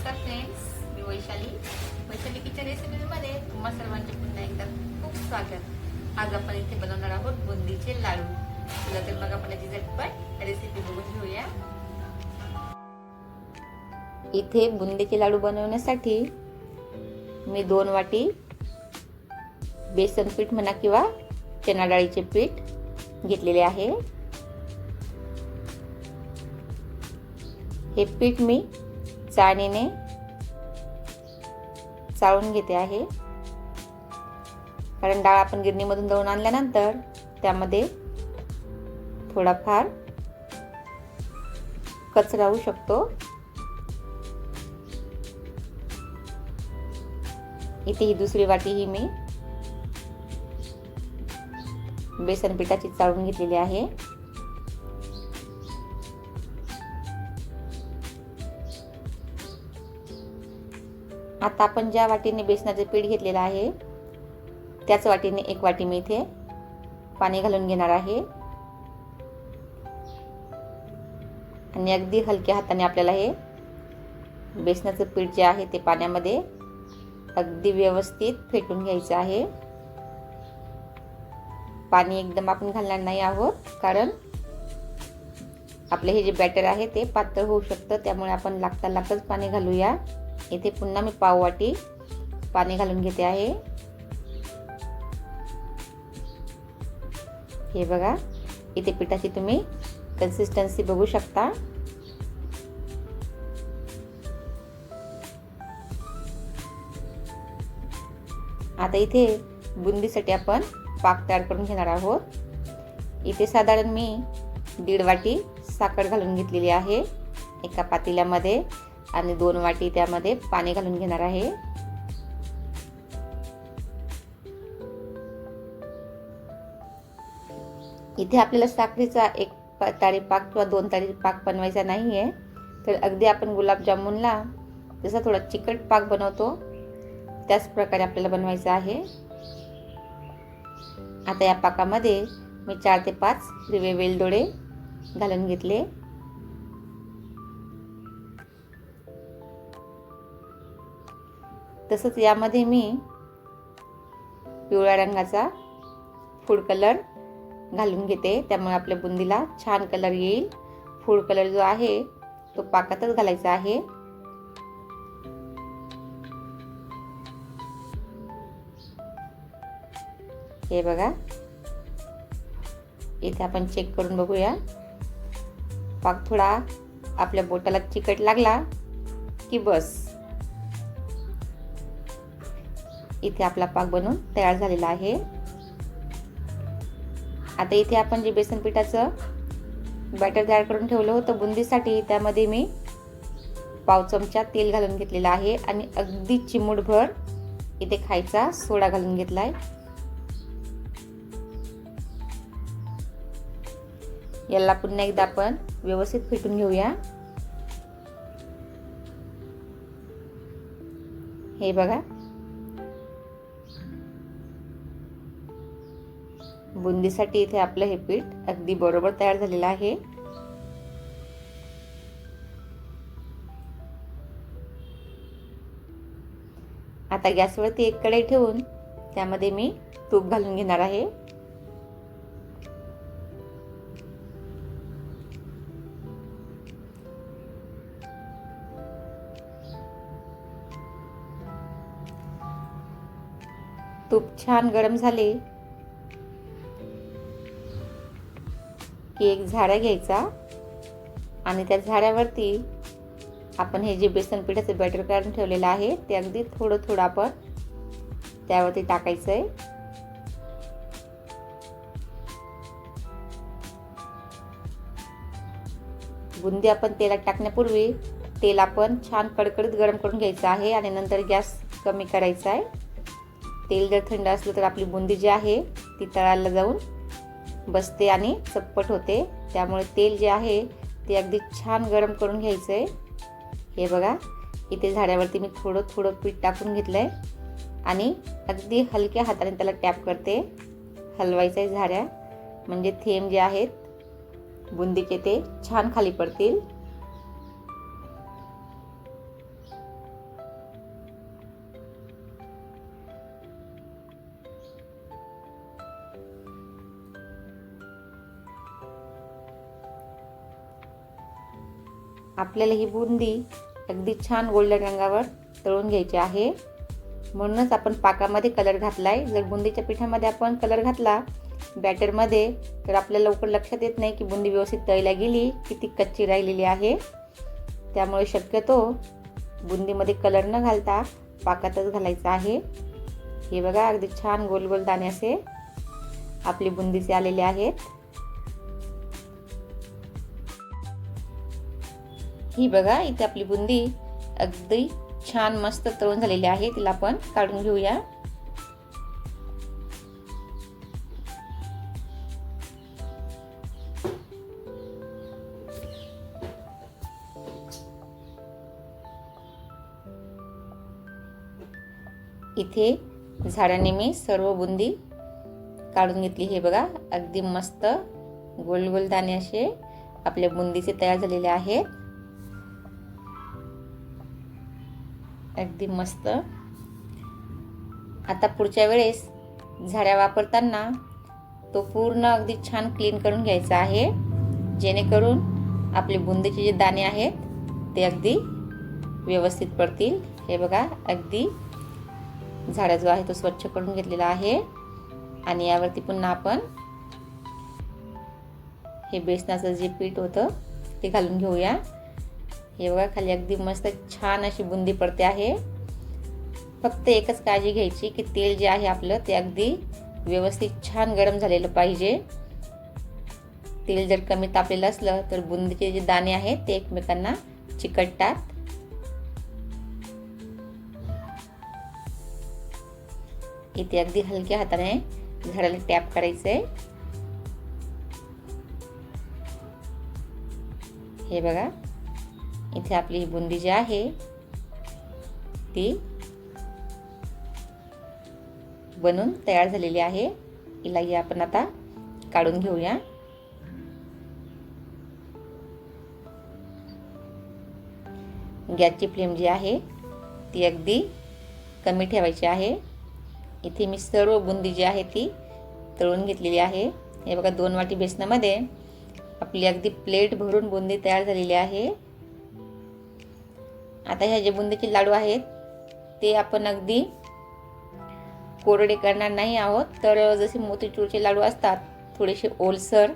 नमस्कार फ्रेंड्स मी वैशाली. वैशाली किचन रेसिपीमध्ये तुम्हा सर्वांचे पुन्हा एकदा खूप स्वागत. आज आपण इथे बनवणार आहोत बुंदीचे लाडू. तुला तर मग आपण याची झटपट रेसिपी बघून घेऊया. इथे बुंदीचे लाडू बनवण्यासाठी मी दोन वाटी बेसन पीठ म्हणा किंवा चना डाळीचे पीठ घेतलेले आहे. हे पीठ मी चाळणीने चाळून घेते आहे. कारण डाळ आपण गिरणीमधून दळून आणल्यानंतर त्यामध्ये थोडाफार कचरा होऊ शकतो. इथे ही दुसरी वाटी ही मी बेसन पिठाची चाळून घेतलेली आहे. आता आपण ज्या वाटीने बेसनाचे पीठ घेतलेलं आहे त्याच वाटीने एक वाटी मी इथे पाणी घालून घेणार आहे. आणि अगदी हलक्या हाताने आपल्याला हे बेसनाचं पीठ जे आहे ते पाण्यामध्ये अगदी व्यवस्थित फेटून घ्यायचं आहे. पाणी एकदम आपण घालणार नाही आहोत कारण आपले हे जे बॅटर आहे ते पातळ होऊ शकतं त्यामुळे आपण लागता लागताच पाणी घालूया. इथे पुन्हा मी पाव वाटी पाणी घालून घेते आहे. हे बघा इथे पिठाची तुम्ही कन्सिस्टन्सी बघू शकता. आता इथे बुंदीसाठी आपण पाक तयार करून घेणार आहोत. इथे साधारण मी दीड वाटी साखर घालून घेतलेली आहे एका पातेल्यामध्ये. आणि दोन वाटी त्यामध्ये पाणी घालून घेणार आहे. इथे आपल्याला साखरेचा एक तारी पाक किंवा दोन तारी पाक बनवायचा नाही आहे तर अगदी आपण गुलाबजामुनला जसा थोडा चिकट पाक बनवतो त्याच प्रकारे आपल्याला बनवायचा आहे. आता या पाकामध्ये मी चार ते पाच हिरवे वेलदोडे घालून घेतले. तसंच यामध्ये मी पिवळ्या रंगाचा फूड कलर घालून घेते. त्यामुळे आपल्या बुंदीला छान कलर येईल. फूड कलर जो आहे तो पाकातच घालायचा आहे. हे बघा. इथे आपण चेक करून बघूया. पाक थोडा आपल्या बोटाला चिकट लागला की बस. इथे आपला पाक बनवून तयार झालेला आहे. आता इथे आपण जे बेसन पिठाचं बॅटर तयार करून ठेवलं होतं बुंदीसाठी त्यामध्ये मी पाव चमचा तेल घालून घेतलेला आहे आणि अगदी चिमूटभर इथे खायचा सोडा घालून घेतला आहे याला पुन्हा एकदा आपण व्यवस्थित फिटून घेऊया. हे बघा बुंदीसाठी इथे आपलं हे पीठ अगदी बरोबर तयार झालेलं आहे. आता गॅसवरती एक कढई ठेवून त्यामध्ये मी तूप घालून घेणार आहे. तूप छान गरम झाले. की एक झाडा घ्यायचा आणि त्या झाड्यावरती आपण हे जे बेसन पिठाचं बॅटर काढून ठेवलेलं आहे ते अगदी थोडं थोडं आपण त्यावरती टाकायचं आहे बुंदी आपण तेलात टाकण्यापूर्वी तेल आपण छान कडकडीत गरम करून घ्यायचं आहे आणि नंतर गॅस कमी करायचा आहे. तेल जर थंड असलं तर आपली बुंदी जी आहे ती तळायला जाऊन बसते आणि चप्पट होते. त्यामुळे तेल जे आहे ते अगदी छान गरम करून घ्यायचं आहे हे बघा इथे झाड्यावरती मी थोडं थोडं पीठ टाकून घेतलं आहे आणि अगदी हलक्या हाताने त्याला टॅप करते. हलवायचं आहे झाड्या म्हणजे थेंब जे आहेत बुंदीचे ते छान खाली पडतील. आपल्याला ही बुंदी अगदी छान गोल्डन रंगावर तळून घ्यायची आहे. म्हणूनच आपण पाकामध्ये कलर घातला आहे जर बुंदीच्या पिठामध्ये आपण कलर घातला बॅटरमध्ये तर आपल्याला लवकर लक्षात येत नाही की बुंदी व्यवस्थित तळल्या गेली की ती कच्ची राहिलेली आहे. त्यामुळे शक्यतो बुंदीमध्ये कलर न घालता पाकातच घालायचा आहे. हे बघा अगदी छान गोल गोल दाणे असे आपली बुंदीचे आलेले आहेत. ही बघा इथे आपली बुंदी अगदी छान मस्त तळून झालेली आहे. तिला आपण काढून घेऊया. इथे झाडाने मी सर्व बुंदी काढून घेतली. हे बघा अगदी मस्त गोल गोल दाणे असे आपल्या बुंदीचे तयार झालेले आहेत. अगदी मस्त. आता पुढच्या वेळेस झाड्या वापरताना तो पूर्ण अगदी छान क्लीन करून घ्यायचा आहे. जेणेकरून आपले बुंदीचे जे दाणे आहेत ते अगदी व्यवस्थित पडतील. हे बघा अगदी झाडा जो आहे तो स्वच्छ करून घेतलेला आहे. आणि यावरती पुन्हा आपण हे बेसनाचं जे पीठ होतं ते घालून घेऊया. हे बघा खाली अगदी मस्त छान अशी बुंदी पडते आहे. फक्त एकच काळजी घ्यायची की तेल जे आहे आपलं ते अगदी व्यवस्थित छान गरम झालेलं पाहिजे. तेल जर कमी तापलेलं असलं तर बुंदीचे जे दाणे आहेत ते एकमेकांना चिकटतात. इथे अगदी हलक्या हाताने झाडाला टॅप करायचंय. हे बघा इथे आपली ही बुंदी जी आहे ती बनून तयार झालेली आहे. इलाही आपण आता काढून घेऊया. गॅसची फ्लेम जी आहे ती अगदी कमी ठेवायची आहे. इथे मी सर्व बुंदी जी आहे ती तळून घेतलेली आहे. हे बघा दोन वाटी बेसनामध्ये आपली अगदी प्लेट भरून बुंदी तयार झालेली आहे. आता ह्या जे बुंदीचे लाडू आहेत ते आपण अगदी कोरडे करणार नाही आहोत. तर जसे मोतीचूरचे लाडू असतात थोडेसे ओलसर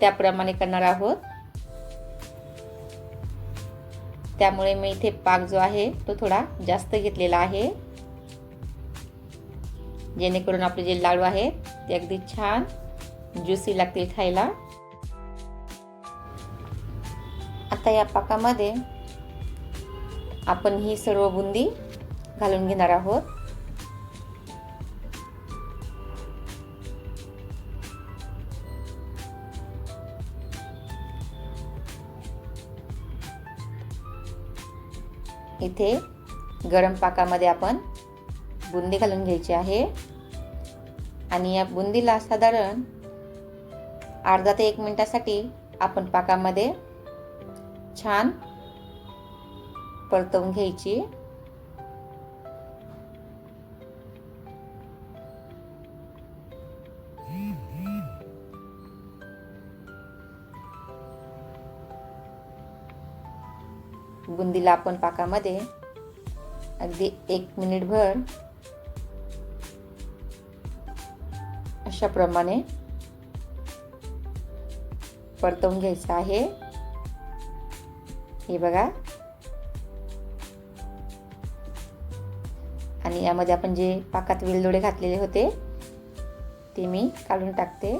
त्याप्रमाणे करणार आहोत. त्यामुळे मी इथे पाक जो आहे तो थोडा जास्त घेतलेला आहे. जेणेकरून आपले जे लाडू आहेत ते अगदी छान ज्युसी लागतील खायला. आता या पाकामध्ये आपण ही सर्व बुंदी घालून घेणार आहोत. इथे गरम पाकामध्ये आपण बुंदी घालून घ्यायची आहे. आणि या बुंदीला साधारण अर्धा ते एक मिनिटासाठी आपण पाकामध्ये छान परतवून घ्यायची. बुंदीला आपण पाकामध्ये अगदी एक मिनिटभर अशा प्रमाणे परतवून घ्यायचं आहे. हे बघा. आणि यामध्ये आपण जे पाकात वेलदोडे घातलेले होते ते मी काढून टाकते.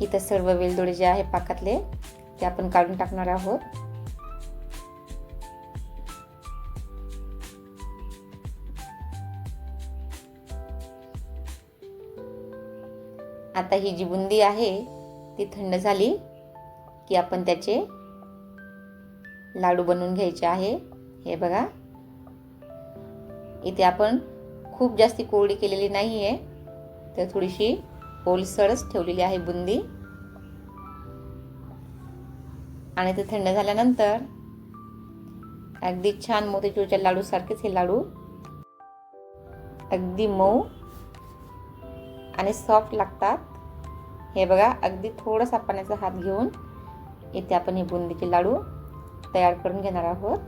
इथं सर्व वेलदोडे जे आहे पाकातले ते आपण काढून टाकणार आहोत. आता ही जी बुंदी आहे ती थंड झाली की आपण त्याचे लाडू बनवून घ्यायचे आहे. हे बघा. इथे आपण खूप जास्ती कोरडी केलेली नाही आहे तर थोडीशी ओलसरच ठेवलेली आहे बुंदी. आणि ते थंड झाल्यानंतर अगदी छान मोतीचूरच्या लाडूसारखेच हे लाडू. अगदी मऊ आणि सॉफ्ट लागतात. हे बघा अगदी थोडासा पाण्याचा हात घेऊन इथे आपण हे बुंदीचे लाडू तयार करून घेणार आहोत.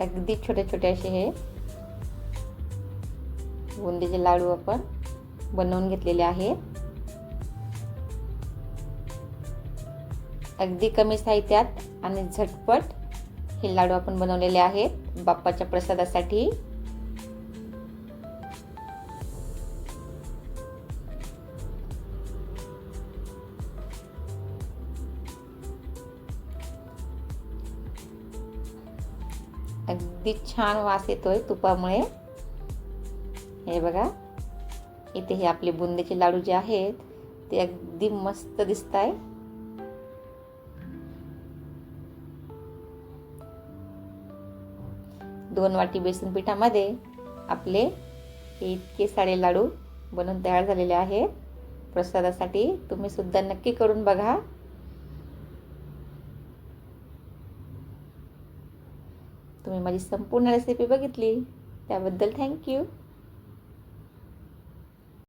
अगदी छोटे छोटे असे हे बुंदीचे लाडू आपण बनवून घेतलेले आहेत. अगदी कमी साहित्यात आणि झटपट हे लाडू आपण बनवलेले आहेत बाप्पाच्या प्रसादासाठी. अगदी छान वास येतोय तुपामुळे. हे बघा इथे हे आपले बुंदीचे लाडू जे आहेत ते अगदी मस्त दिसत आहे दोन वाटी बेसन पिठामध्ये आपले हे इतके सारे लाडू बनवून तयार झालेले आहेत. प्रसादासाठी तुम्ही सुद्धा नक्की करून बघा. तुम्ही माझी संपूर्ण रेसिपी बघितली. त्याबद्दल थँक्यू